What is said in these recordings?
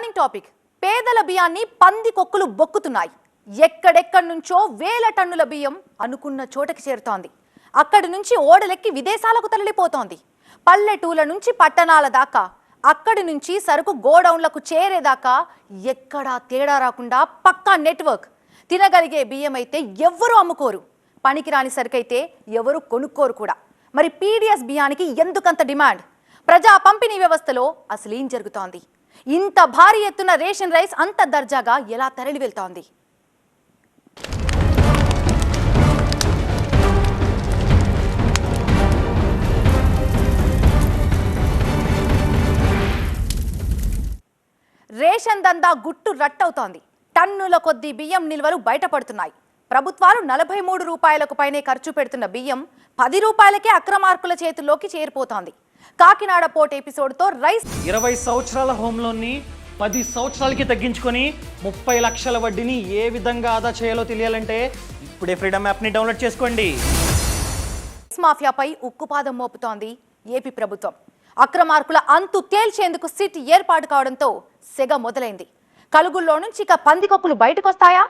Burning topic పేదల బియ్యాన్ని పంది కొక్కులు బొక్కుతున్నాయి. ఎక్కడెక్కడి నుంచో వేల టన్నుల బియ్యం అనుకున్న చోటకి చేరుతోంది. అక్కడి నుంచి ఓడలెక్కి విదేశాలకు తరలిపోతోంది. పల్లెటూల నుంచి పట్టణాల దాకా అక్కడి నుంచి సరుకు గోడౌన్లకు చేరేదాకా ఎక్కడా తేడా రాకుండా పక్కా నెట్వర్క్. తినగలిగే బియ్యం అయితే ఎవ్వరూ అమ్ముకోరు. పనికిరాని సరుకైతే ఎవరు కొనుక్కోరు కూడా. మరి పీడిఎస్ బియ్యానికి ఎందుకంత డిమాండ్? ప్రజా పంపిణీ వ్యవస్థలో అసలు ఏం జరుగుతోంది? ఇంత భారీ ఎత్తున రేషన్ రైస్ అంత దర్జాగా ఎలా తరలి వెళ్తోంది రేషన్ దందా గుట్టు రట్టవుతోంది. టన్నుల కొద్దీ బియ్యం నిల్వలు బయటపడుతున్నాయి. ప్రభుత్వాలు నలభై మూడు రూపాయలకు పైనే ఖర్చు పెడుతున్న బియ్యం పది రూపాయలకే అక్రమార్కుల చేతుల్లోకి చేరిపోతోంది. కాకినాడ పోర్ట్ ఎపిసోడ్తో రైస్ ఇరవై సంవత్సరాల హోమ్ లోన్ని పది సంవత్సరాలకి తగ్గించుకొని ముప్పై లక్షల వడ్డీని ఏ విధంగా ఆదా చేయాలో తెలియాలంటే ఇప్పుడే ఫ్రీడమ్ యాప్ని డౌన్లోడ్ చేసుకోండి. మాఫియాపై ఉక్కుపాదం మోపుతోంది ఏపీ ప్రభుత్వం. అక్రమార్కుల అంతు తేల్చేందుకు సిట్ ఏర్పాటు కావడంతో సెగ మొదలైంది. కలుగుల్లో నుంచి ఇక పందికొక్కులు బయటకొస్తాయా?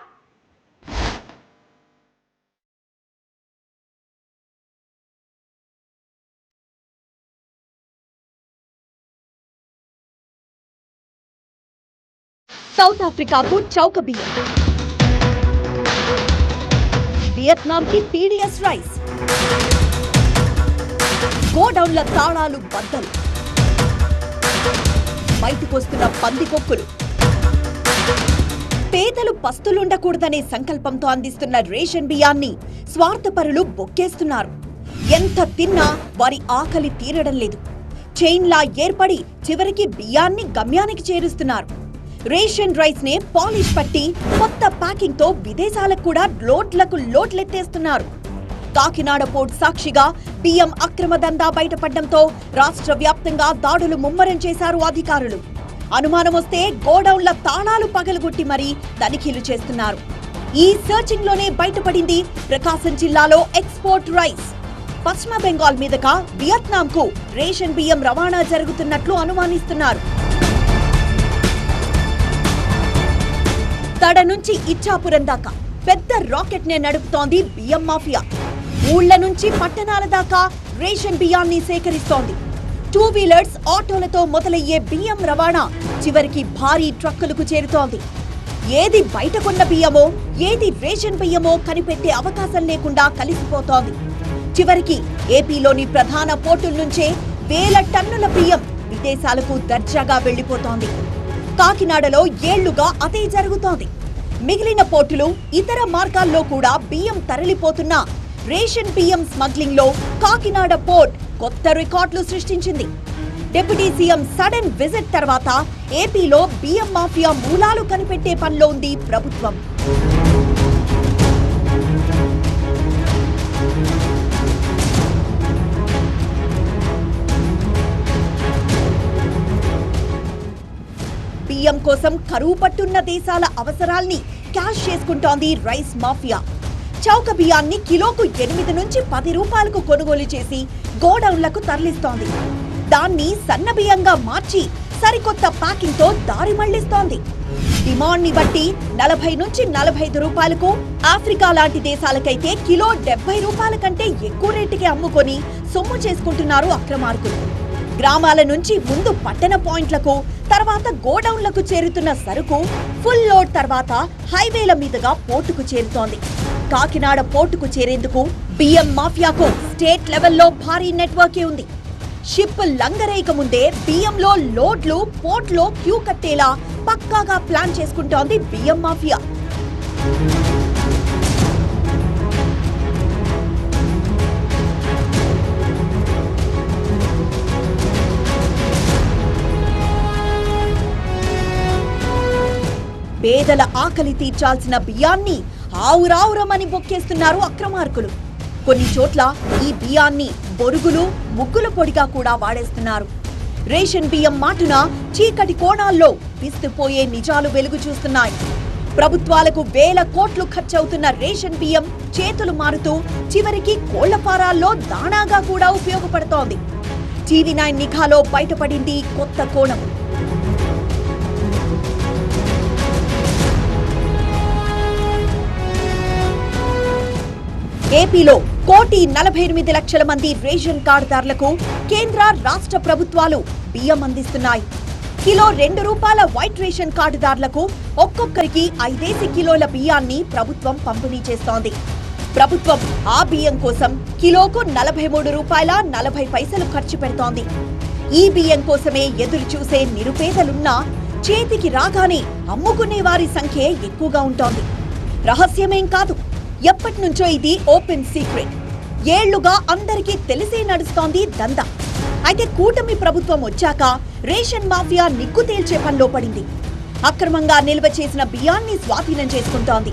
సౌత్ ఆఫ్రికాకు చౌక బియ్యం. వియత్నాంకి పీడిఎస్ రైస్. గోడౌన్ల తాళాలు బద్దలు. బయటకొస్తున్న పందికొక్కులు పేదలు పస్తులుండకూడదనే సంకల్పంతో అందిస్తున్న రేషన్ బియ్యాన్ని స్వార్థపరులు బొక్కేస్తున్నారు. ఎంత తిన్నా వారి ఆకలి తీరడం లేదు. చైన్లా ఏర్పడి చివరికి బియ్యాన్ని గమ్యానికి చేరుస్తున్నారు. రేషన్ రైస్ నే పాలిష్ పట్టి కొత్త ప్యాకింగ్తో విదేశాలకు కూడా లోట్లకు లోట్లెత్తేస్తున్నారు కాకినాడ పోర్ట్ సాక్షిగా పిఎం అక్రమ దందా బయటపడడంతో రాష్ట్ర వ్యాప్తంగా దాడులు ముమ్మరం చేశారు అధికారులు. అనుమానం వస్తే గోడౌన్ల తాళాలు పగలగొట్టి మరీ తనిఖీలు చేస్తున్నారు. ఈ సర్చింగ్లోనే బయటపడింది ప్రకాశం జిల్లాలో ఎక్స్పోర్ట్ రైస్. పశ్చిమ బెంగాల్ మీదుగా వియత్నాం కు రేషన్ బియ్యం రవాణా జరుగుతున్నట్లు అనుమానిస్తున్నారు. తడ నుంచి ఇచ్చాపురం దాకా పెద్ద రాకెట్ నే నడుపుతోంది బియ్యం మాఫియా. ఊళ్ళ నుంచి పట్టణాల దాకా రేషన్ బియ్యాన్ని సేకరిస్తోంది. టూ వీలర్స్ ఆటోలతో మొదలయ్యే బియ్యం రవాణా చివరికి భారీ ట్రక్కులకు చేరుతోంది. ఏది బయటకున్న బియ్యమో ఏది రేషన్ బియ్యమో కనిపెట్టే అవకాశం లేకుండా కలిసిపోతోంది. చివరికి ఏపీలోని ప్రధాన పోర్టుల నుంచే వేల టన్నుల బియ్యం విదేశాలకు దర్జాగా వెళ్ళిపోతోంది కాకినాడలో ఏళ్ళుగా అదే జరుగుతోంది. మిగిలిన పోర్టులు ఇతర మార్గాల్లో కూడా బియ్యం తరలిపోతున్న రేషన్ బియ్యం స్మగ్లింగ్లో కాకినాడ పోర్ట్ కొత్త రికార్డులు సృష్టించింది. డిప్యూటీ సీఎం సడన్ విజిట్ తర్వాత ఏపీలో బియ్యం మాఫియా మూలాలు కనిపెట్టే పనిలో ఉంది ప్రభుత్వం. బియ్యం కోసం కరువు పట్టున్న దేశాల అవసరాల్ని క్యాష్ చేసుకుంటోంది రైస్ మాఫియా. చౌక బియ్యాన్ని కిలోకు ఎనిమిది నుంచి పది రూపాయలకు కొనుగోలు చేసి గోడౌన్లకు తరలిస్తోంది. దాన్ని సన్న బియ్యంగా మార్చి సరికొత్త ప్యాకింగ్తో దారి మళ్ళిస్తోంది. డిమాండ్ని బట్టి నలభై నుంచి నలభై ఐదు రూపాయలకు ఆఫ్రికా లాంటి దేశాలకైతే కిలో డెబ్బై రూపాయల కంటే ఎక్కువ రేటుకి అమ్ముకొని సొమ్ము చేసుకుంటున్నారు అక్రమార్కులు. గ్రామాల నుంచి ముందు పట్టణ పాయింట్లకు తర్వాత గోడౌన్లకు చేరుతున్న సరుకు ఫుల్ లోడ్ తర్వాత హైవేల మీదుగా పోర్టుకు చేరుతోంది. కాకినాడ పోర్టుకు చేరేందుకు బియ్యం మాఫియాకు స్టేట్ లెవెల్లో భారీ నెట్వర్కే ఉంది. షిప్ లంగరేయక ముందే బియ్యంలో లోడ్లు పోర్ట్లో క్యూ కట్టేలా పక్కాగా ప్లాన్ చేసుకుంటోంది బియ్యం మాఫియా. పేదల ఆకలి తీర్చాల్సిన బియ్యాన్ని ఆవురావురమని బొక్కేస్తున్నారు అక్రమార్కులు. కొన్ని చోట్ల ఈ బియ్యాన్ని బొరుగులు ముగ్గుల పొడిగా కూడా వాడేస్తున్నారు. రేషన్ బియ్యం మాటున చీకటి కోణాల్లో విస్తుపోయే నిజాలు వెలుగు చూస్తున్నాయి. ప్రభుత్వాలకు వేల కోట్లు ఖర్చవుతున్న రేషన్ బియ్యం చేతులు మారుతూ చివరికి కోళ్ళ ఫారాల్లో దాణాగా కూడా ఉపయోగపడుతోంది. టీవీ నైన్ నిఘాలో బయటపడింది కొత్త కోణం. ఏపీలో కోటి నలభై ఎనిమిది లక్షల మంది రేషన్ కార్డుదారులకు కేంద్ర రాష్ట్ర ప్రభుత్వాలు బియ్యం అందిస్తున్నాయి. కిలో రెండు రూపాయల వైట్ రేషన్ కార్డుదారులకు ఒక్కొక్కరికి ఐదేసి కిలోల బియ్యాన్ని ప్రభుత్వం పంపిణీ చేస్తోంది. ప్రభుత్వం ఆ బియ్యం కోసం కిలోకు నలభై మూడు రూపాయల నలభై పైసలు ఖర్చు పెడుతోంది. ఈ బియ్యం కోసమే ఎదురు చూసే నిరుపేదలున్నా చేతికి రాగానే అమ్ముకునే వారి సంఖ్య ఎక్కువగా ఉంటోంది. రహస్యమేం కాదు ఎప్పటి నుంచో ఇది ఓపెన్ సీక్రెట్. ఏళ్ళుగా అందరికీ తెలిసే నడుస్తోంది దందా. అయితే కూటమి ప్రభుత్వం వచ్చాక రేషన్ మాఫియా నిగ్గు తేల్చే పనిలో పడింది. అక్రమంగా నిల్వ చేసిన బియ్యాన్ని స్వాధీనం చేసుకుంటోంది.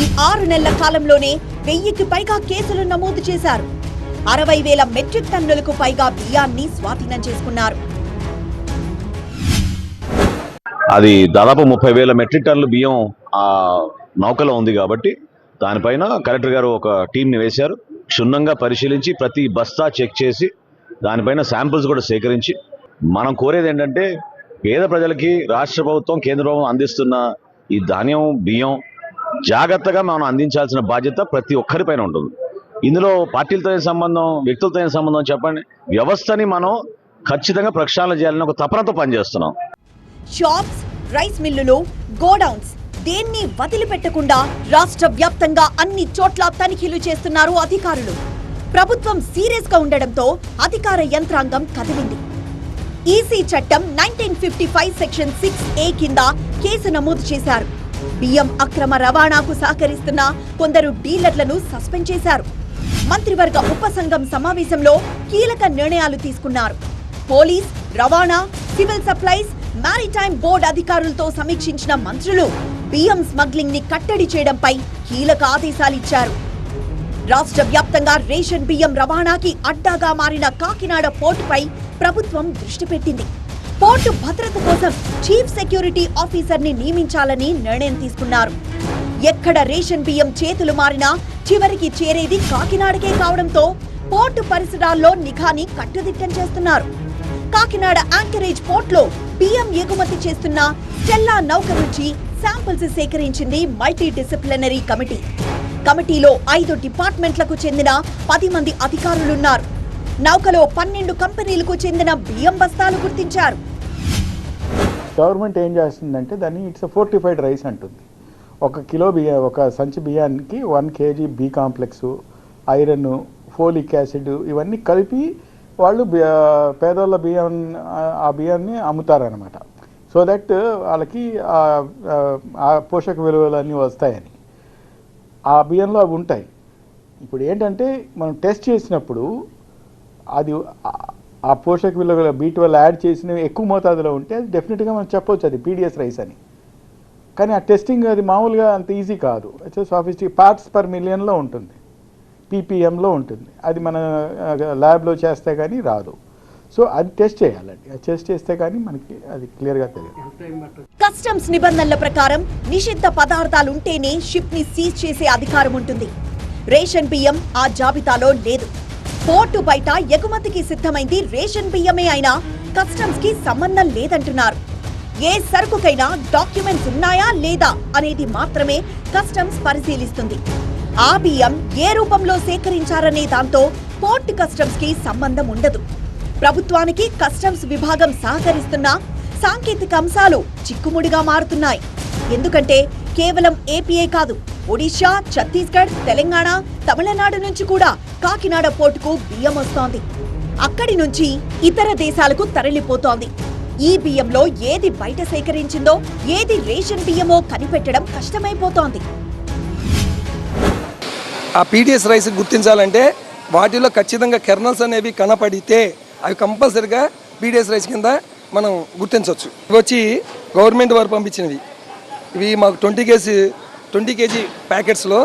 ఈ ఆరు నెలల కాలంలోనే వెయ్యికి పైగా కేసులు నమోదు చేశారు. అరవై వేల మెట్రిక్ టన్నులకు పైగా బియ్యాన్ని స్వాధీనం చేసుకున్నారు. అది దాదాపు ముప్పై వేల మెట్రిక్ టన్నుల బియ్యం నౌకలో ఉంది కాబట్టి దానిపైన కలెక్టర్ గారు ఒక టీంని వేశారు. క్షుణ్ణంగా పరిశీలించి ప్రతి బస్తా చెక్ చేసి దానిపైన శాంపిల్స్ కూడా సేకరించి మనం కోరేది ఏంటంటే పేద ప్రజలకి రాష్ట్ర ప్రభుత్వం కేంద్ర ప్రభుత్వం అందిస్తున్న ఈ ధాన్యం బియ్యం జాగ్రత్తగా మనం అందించాల్సిన బాధ్యత ప్రతి ఒక్కరిపైన ఉంటుంది. ఇందులో పార్టీలతో సంబంధం వ్యక్తులతో సంబంధం చెప్పండి? వ్యవస్థని మనం ఖచ్చితంగా ప్రక్షాళన చేయాలని ఒక తపనతో పనిచేస్తున్నాం. షాప్స్ రైస్ మిల్లులు గోడౌన్స్ దేన్ని వదిలిపెట్టకుండా రాష్ట్ర వ్యాప్తంగా అన్ని చోట్ల తనిఖీలు చేస్తున్నారు అధికారులు. ప్రభుత్వం సీరియస్గా ఉండడంతో అధికార యంత్రాంగం కదిలింది. ఈసీ చట్టం nineteen fifty five section six A కింద కేసు నమోదు చేశారు. బియ్యం అక్రమ రవాణాకు సహకరిస్తున్న కొందరు డీలర్లను సస్పెండ్ చేశారు. మంత్రివర్గ ఉపసంఘం సమావేశంలో కీలక నిర్ణయాలు తీసుకున్నారు. పోలీస్ రవాణా సివిల్ సప్లైస్ మారిటైమ్ బోర్డు అధికారులతో సమీక్షించిన మంత్రులు బియ్యం స్మగ్లింగ్ని కట్టడి చేయడంపై కీలక ఆదేశాలిచ్చారు. రాష్ట్ర వ్యాప్తంగా రేషన్ బియ్యం రవాణాకి అడ్డాగా మారిన కాకినాడ పోర్టుపై ప్రభుత్వం దృష్టి పెట్టింది. పోర్టు భద్రత కోసం చీఫ్ సెక్యూరిటీ ఆఫీసర్ని నియమించాలని నిర్ణయం తీసుకున్నారు. ఎక్కడ రేషన్ బియ్యం చేతులు మారినా చివరికి చేరేది కాకినాడకే కావడంతో పోర్టు పరిసరాల్లో నిఘాని కట్టుదిట్టం చేస్తున్నారు. కాకినాడ యాంకరేజ్ పోర్ట్లో బియ్యం ఎగుమతి చేస్తున్న స్టెల్లా నౌక నుంచి శాంపిల్స్ సేకరించింది మల్టీ డిసిప్లినరీ కమిటీ కమిటీలో ఐదు డిపార్ట్మెంట్లకు చెందిన పది మంది అధికారులున్నారు. నౌకలో పన్నెండు కంపెనీలకు చెందిన బియ్యం బస్తాలు గుర్తించారు. గవర్నమెంట్ ఏం చేస్తుందంటే దాన్ని ఇట్స్ ఫోర్టిఫైడ్ రైస్ అంటుంది. ఒక కిలో బియ్య ఒక సంచి బియ్యానికి one KG B complex iron folic acid ఇవన్నీ కలిపి వాళ్ళు పేదోళ్ళ బియ్యం ఆ బియ్యాన్ని అమ్ముతారనమాట సో దట్ uh, వాళ్ళకి ఆ- పోషక విలువలు అన్నీ వస్తాయని. ఆ బియ్యంలో అవి ఉంటాయి. ఇప్పుడు ఏంటంటే మనం టెస్ట్ చేసినప్పుడు అది ఆ- పోషక విలువల బీ ట్వెల్వ్ యాడ్ చేసినవి ఎక్కువ మోతాదులో ఉంటే అది డెఫినెట్గా మనం చెప్పొచ్చు అది పీడిఎస్ రైస్ అని. కానీ ఆ టెస్టింగ్ అది మామూలుగా అంత ఈజీ కాదు. సాఫిస్టిక్ పార్ట్స్ పర్ మిలియన్లో ఉంటుంది. పీపీఎంలో ఉంటుంది. అది మన ల్యాబ్లో చేస్తే కానీ రాదు. సో అది టెస్ట్ చేయాలండి. అది టెస్ట్ చేస్తే కానీ మనకి అది క్లియర్గా తెలియదు. కస్టమ్స్ నిబంధనల ప్రకారం నిషిద్ధ పదార్థాలుంటేనే షిప్ని సీజ్ చేసే అధికారం ఉంటుంది. రేషన్ బియ్యం ఆ జాబితాలో లేదు. పోర్టు బయట ఎగుమతికి సిద్ధమైంది రేషన్ బియ్యమే అయినా కస్టమ్స్కి సంబంధం లేదంటున్నారు. ఏ సరుకుకైనా డాక్యుమెంట్స్ ఉన్నాయా లేదా అనేది మాత్రమే కస్టమ్స్ పరిశీలిస్తుంది. ఆ బియ్యం ఏ రూపంలో సేకరించారనే దాంతో పోర్ట్ కస్టమ్స్కి సంబంధం ఉండదు. ప్రభుత్వానికి కస్టమ్స్ విభాగం సహకరిస్తున్న సాంకేతిక అంశాలు చిక్కుముడిగా మారుతున్నాయి. ఎందుకంటే కేవలం ఏపీఏ కాదు ఒడిషా ఛత్తీస్గఢ్ తెలంగాణ తమిళనాడు నుంచి కూడా కాకినాడ పోర్టుకు బియ్యం వస్తోంది. అక్కడి నుంచి ఇతర దేశాలకు తరలిపోతోంది. ఈ బియ్యంలో ఏది బయట సేకరించిందో ఏది రేషన్ బియ్యమో కనిపెట్టడం కష్టమైపోతోంది. ఆ పీడిఎస్ రైస్ గుర్తించాలంటే వాటిలో ఖచ్చితంగా కెర్నల్స్ అనేవి కనపడితే అవి కంపల్సరిగా పీడిఎస్ రైస్ కింద మనం గుర్తించవచ్చు. ఇవి వచ్చి గవర్నమెంట్ వారు పంపించినవి. ఇవి మాకు ట్వంటీ కేజీ ట్వంటీ కేజీ ప్యాకెట్స్లో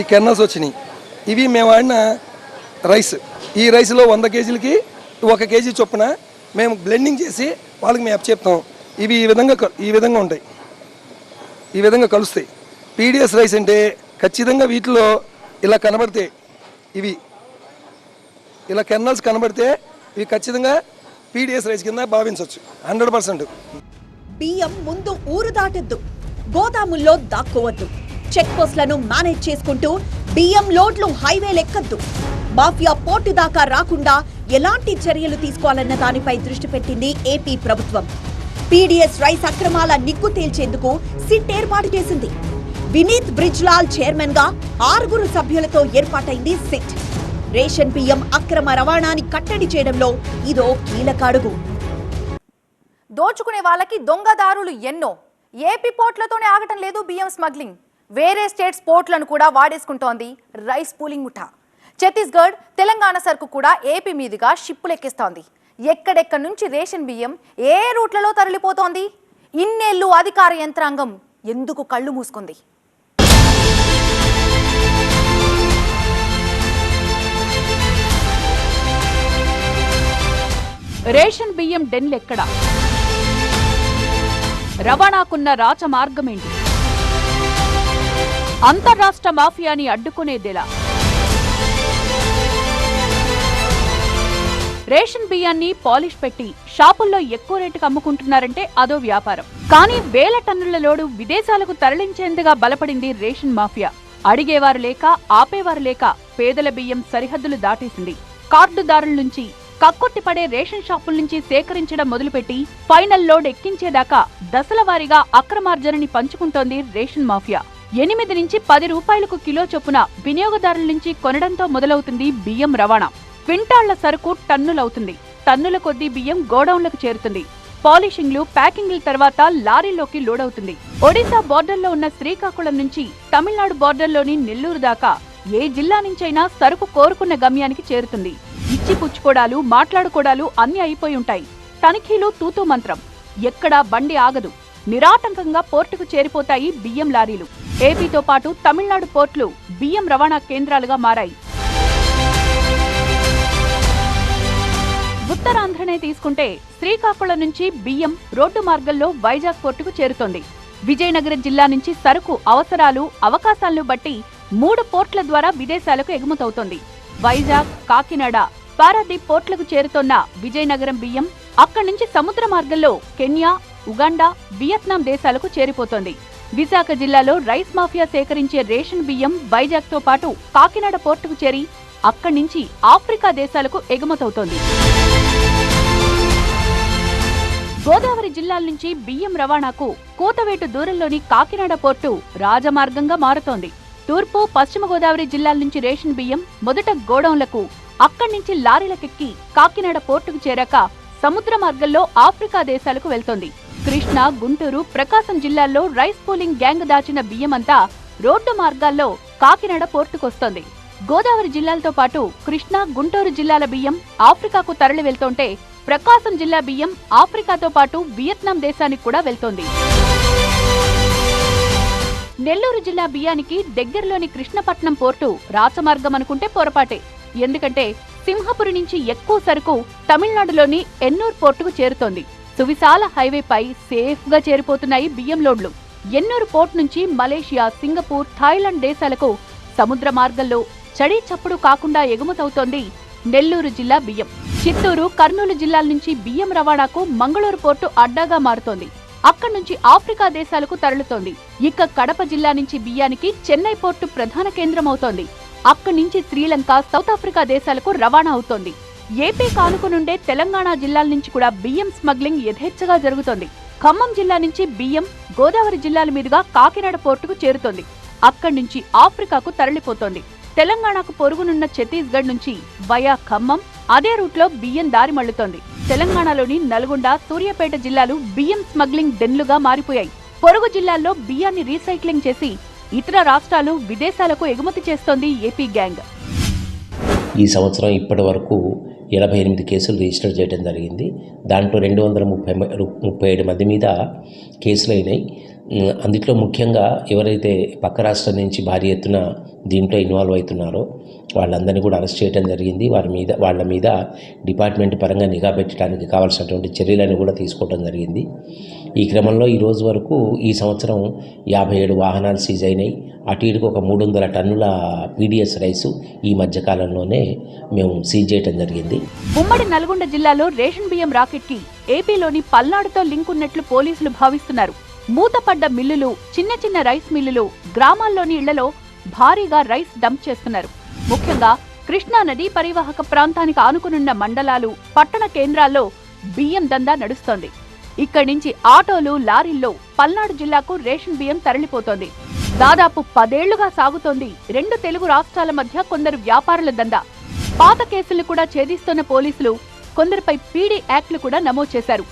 ఈ కెర్నల్స్ వచ్చినాయి. ఇవి మేము వాడిన రైస్. ఈ రైస్లో వంద కేజీలకి ఒక కేజీ చొప్పున మేము బ్లెండింగ్ చేసి వాళ్ళకి మేము చెప్తాం. ఇవి ఈ విధంగా ఈ విధంగా ఉంటాయి. ఈ విధంగా కలుస్తాయి. పీడిఎస్ రైస్ అంటే ఖచ్చితంగా వీటిలో ఇలా కనబడితే ఇవి ఇలా కెర్నల్స్ కనబడితే ఇవి ఖచ్చితంగా పీడిఎస్ రైస్ కింద భావించవచ్చు. Hundred percent. బియ్యం ముందు ఊరు దాటద్దు. గోదాముల్లో దాక్కోవద్దు. చెక్ పోస్ట్లను మేనేజ్ చేసుకుంటూ బియ్యం లోడ్లు హైవే లెక్కద్దు. మాఫియా పోర్టు దాకా రాకుండా ఎలాంటి చర్యలు తీసుకోవాలన్న దానిపై దృష్టి పెట్టింది ఏపీ ప్రభుత్వం. పీడీఎస్ రైస్ అక్రమాల నిగ్గు తేల్చేందుకు సిట్ ఏర్పాటు చేసింది. వినీత్ బ్రిజ్లాల్ చైర్మన్గా ఆరుగురు సభ్యులతో ఏర్పాటైంది సిట్. రేషన్ బియ్యం అక్రమ రవాణాని కట్టడి చేయడంలో ఇదో కీలక అడుగు దోచుకునే వాళ్ళకి దొంగదారులు ఎన్నో. ఏపీ పోర్ట్లతోనే ఆగటం లేదు బియ్యం స్మగ్లింగ్. వేరే స్టేట్స్ పోర్ట్లను కూడా వాడేసుకుంటోంది రైస్ పూలింగ్ ముఠా. ఛత్తీస్గఢ్ తెలంగాణ సరుకు కూడా ఏపీ మీదుగా షిప్పులు ఎక్కిస్తోంది ఎక్కడెక్కడి నుంచి రేషన్ బియ్యం ఏ రూట్లలో తరలిపోతోంది? ఇన్నేళ్ళు అధికార యంత్రాంగం ఎందుకు కళ్ళు మూసుకుంది? రేషన్ బియ్యం డెన్లెక్కడా రవాణాకున్న రాచ మార్గమేంటి అంతర్రాష్ట్ర మాఫియాని అడ్డుకునేదెలా? రేషన్ బియ్యాన్ని పాలిష్ పెట్టి షాపుల్లో ఎక్కువ రేటుకు అమ్ముకుంటున్నారంటే అదో వ్యాపారం. కానీ వేల టన్నుల లోడు విదేశాలకు తరలించేందుగా బలపడింది రేషన్ మాఫియా. అడిగేవారు లేక ఆపేవారు లేక పేదల బియ్యం సరిహద్దులు దాటేసింది. కార్డుదారుల నుంచి కక్కొట్టి పడే రేషన్ షాపుల నుంచి సేకరించడం మొదలుపెట్టి ఫైనల్ లోడ్ ఎక్కించేదాకా దశల వారీగా అక్రమార్జనని పంచుకుంటోంది రేషన్ మాఫియా. ఎనిమిది నుంచి పది రూపాయలకు కిలో చొప్పున వినియోగదారుల నుంచి కొనడంతో మొదలవుతుంది బియ్యం రవాణా. క్వింటాళ్ళ సరుకు టన్నులవుతుంది. టన్నుల కొద్దీ బియ్యం గోడౌన్లకు చేరుతుంది. పాలిషింగ్లు ప్యాకింగ్ల తర్వాత లారీలోకి లోడ్ అవుతుంది ఒడిశా బోర్డర్లో ఉన్న శ్రీకాకుళం నుంచి తమిళనాడు బోర్డర్లోని నెల్లూరు దాకా ఏ జిల్లా నుంచైనా సరుకు కోరుకున్న గమ్యానికి చేరుతుంది. ఇచ్చిపుచ్చుకోడాలు మాట్లాడుకోడాలు అన్ని అయిపోయి ఉంటాయి. తనిఖీలు తూతూ మంత్రం. ఎక్కడా బండి ఆగదు. నిరాటంకంగా పోర్టుకు చేరిపోతాయి బియ్యం లారీలు. ఏపీతో పాటు తమిళనాడు పోర్టులు బియ్యం రవాణా కేంద్రాలుగా మారాయి. ఉత్తరాంధ్రనే తీసుకుంటే శ్రీకాకుళం నుంచి బియ్యం రోడ్డు మార్గంలో వైజాగ్ పోర్టుకు చేరుతోంది. విజయనగరం జిల్లా నుంచి సరుకు అవసరాలు అవకాశాలను బట్టి మూడు పోర్ట్ల ద్వారా విదేశాలకు ఎగుమతవుతోంది. వైజాగ్ కాకినాడ పారాదీప్ పోర్ట్లకు చేరుతోన్న విజయనగరం బియ్యం అక్కడి నుంచి సముద్ర మార్గంలో కెన్యా ఉగాండా వియత్నాం దేశాలకు చేరిపోతోంది. విశాఖ జిల్లాలో రైస్ మాఫియా సేకరించే రేషన్ బియ్యం వైజాగ్తో పాటు కాకినాడ పోర్టుకు చేరి అక్కడి నుంచి ఆఫ్రికా దేశాలకు ఎగుమతవుతోంది. గోదావరి జిల్లాల నుంచి బియ్యం రవాణాకు కూతవేటు దూరంలోని కాకినాడ పోర్టు రాజమార్గంగా మారుతోంది. తూర్పు పశ్చిమ గోదావరి జిల్లాల నుంచి రేషన్ బియ్యం మొదట గోడౌన్లకు అక్కడి నుంచి లారీలకెక్కి కాకినాడ పోర్టుకు చేరాక సముద్ర మార్గంలో ఆఫ్రికా దేశాలకు వెళ్తోంది. కృష్ణ గుంటూరు ప్రకాశం జిల్లాల్లో రైస్ పూలింగ్ గ్యాంగ్ దాచిన బియ్యమంతా రోడ్డు మార్గాల్లో కాకినాడ పోర్టుకొస్తోంది. గోదావరి జిల్లాలతో పాటు కృష్ణా గుంటూరు జిల్లాల బియ్యం ఆఫ్రికాకు తరలి వెళ్తుంటే ప్రకాశం జిల్లా బియ్యం ఆఫ్రికాతో పాటు వియత్నాం దేశానికి కూడా వెళ్తోంది. నెల్లూరు జిల్లా బియ్యానికి దగ్గరలోని కృష్ణపట్నం పోర్టు రాచమార్గం అనుకుంటే పొరపాటే. ఎందుకంటే సింహపురి నుంచి ఎక్కువ సరుకు తమిళనాడులోని ఎన్నూర్ పోర్టుకు చేరుతోంది. సువిశాల హైవేపై సేఫ్గా చేరిపోతున్నాయి బియ్యం లోడ్లు. ఎన్నూరు పోర్ట్ నుంచి మలేషియా సింగపూర్ థాయిలాండ్ దేశాలకు సముద్ర మార్గంలో చడీ చప్పుడు కాకుండా ఎగుమతవుతోంది నెల్లూరు జిల్లా బియ్యం. చిత్తూరు కర్నూలు జిల్లాల నుంచి బియ్యం రవాణాకు మంగళూరు పోర్టు అడ్డాగా మారుతోంది. అక్కడి నుంచి ఆఫ్రికా దేశాలకు తరలుతోంది. ఇక కడప జిల్లా నుంచి బియ్యానికి చెన్నై పోర్టు ప్రధాన కేంద్రం అవుతోంది అక్కడి నుంచి శ్రీలంక సౌత్ ఆఫ్రికా దేశాలకు రవాణా అవుతోంది. ఏపీ కానుకనుండే తెలంగాణ జిల్లాల నుంచి కూడా బియ్యం స్మగ్లింగ్ యథేచ్ఛగా జరుగుతోంది. ఖమ్మం జిల్లా నుంచి బియ్యం గోదావరి జిల్లాల మీదుగా కాకినాడ పోర్టుకు చేరుతోంది. అక్కడి నుంచి ఆఫ్రికాకు తరలిపోతోంది. తెలంగాణకు పొరుగునున్న ఛత్తీస్గఢ్ నుంచి వయా ఖమ్మం అదే రూట్లో బియ్యం దారి మళ్ళుతోంది తెలంగాణలోని నల్గొండ సూర్యాపేట జిల్లాలు బియ్యం స్మగ్లింగ్ డెన్లుగా మారిపోయాయి. పొరుగు జిల్లాల్లో బియ్యాన్ని రీసైక్లింగ్ చేసి ఇతర రాష్ట్రాలు విదేశాలకు ఎగుమతి చేస్తోంది ఏపీ గ్యాంగ్. ఈ సంవత్సరం ఇప్పటి వరకు ఎనభై ఎనిమిది కేసులు రిజిస్టర్ చేయడం జరిగింది. దాంట్లో రెండు వందల ముప్పై ముప్పై ఏడు మంది మీద కేసులు అయినాయి. అందుట్లో అందులో ముఖ్యంగా ఎవరైతే పక్క రాష్ట్రం నుంచి భారీ ఎత్తున దీంట్లో ఇన్వాల్వ్ అవుతున్నారో వాళ్ళందరినీ కూడా అరెస్ట్ చేయడం జరిగింది. వారి మీద వాళ్ళ మీద డిపార్ట్మెంట్ పరంగా నిఘా పెట్టడానికి కావాల్సినటువంటి చర్యలను కూడా తీసుకోవడం జరిగింది. ఈ క్రమంలో ఈ రోజు వరకు ఈ సంవత్సరం యాభై ఏడు వాహనాలు సీజ్ అయినాయి. అటు ఇటుకు ఒక మూడు వందల టన్నుల పీడిఎస్ రైసు ఈ మధ్యకాలంలోనే మేము సీజ్ చేయడం జరిగింది. ఉమ్మడి నల్గొండ జిల్లాలో రేషన్ బియ్యం రాకెట్కి ఏపీలోని పల్నాడుతో లింక్ ఉన్నట్లు పోలీసులు భావిస్తున్నారు. మూతపడ్డ మిల్లులు చిన్న చిన్న రైస్ మిల్లులు గ్రామాల్లోని ఇళ్ళలో భారీగా రైస్ డంప్ చేస్తున్నారు. ముఖ్యంగా కృష్ణా నదీ పరివాహక ప్రాంతానికి ఆనుకునున్న మండలాలు పట్టణ కేంద్రాల్లో బియ్యం దందా నడుస్తోంది. ఇక్కడి నుంచి ఆటోలు లారీల్లో పల్నాడు జిల్లాకు రేషన్ బియ్యం తరలిపోతోంది. దాదాపు పదేళ్ళుగా సాగుతోంది రెండు తెలుగు రాష్ట్రాల మధ్య కొందరు వ్యాపారుల దందా. పాత కేసులు కూడా ఛేదిస్తున్న పోలీసులు కొందరిపై పీడీ యాక్ట్లు కూడా నమోదు చేశారు.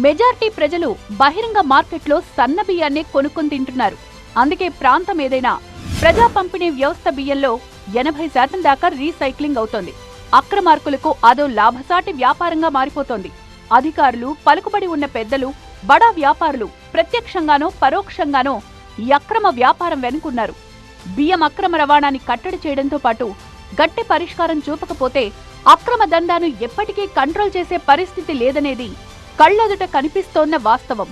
మెజార్టీ ప్రజలు బహిరంగ మార్కెట్లో సన్న బియ్యాన్నే కొనుక్కొని తింటున్నారు. అందుకే ప్రాంతం ఏదైనా ప్రజా పంపిణీ వ్యవస్థ బియ్యంలో ఎనభై శాతం దాకా రీసైక్లింగ్ అవుతోంది. అక్రమార్కులకు అదో లాభసాటి వ్యాపారంగా మారిపోతోంది. అధికారులు పలుకుబడి ఉన్న పెద్దలు బడా వ్యాపారులు ప్రత్యక్షంగానో పరోక్షంగానో ఈ అక్రమ వ్యాపారం వెనుకున్నారు. బియ్యం అక్రమ రవాణాని కట్టడి చేయడంతో పాటు గట్టి పరిష్కారం చూపకపోతే అక్రమ దందాను ఎప్పటికీ కంట్రోల్ చేసే పరిస్థితి లేదనేది కళ్ళెదుట కనిపిస్తోన్న వాస్తవం.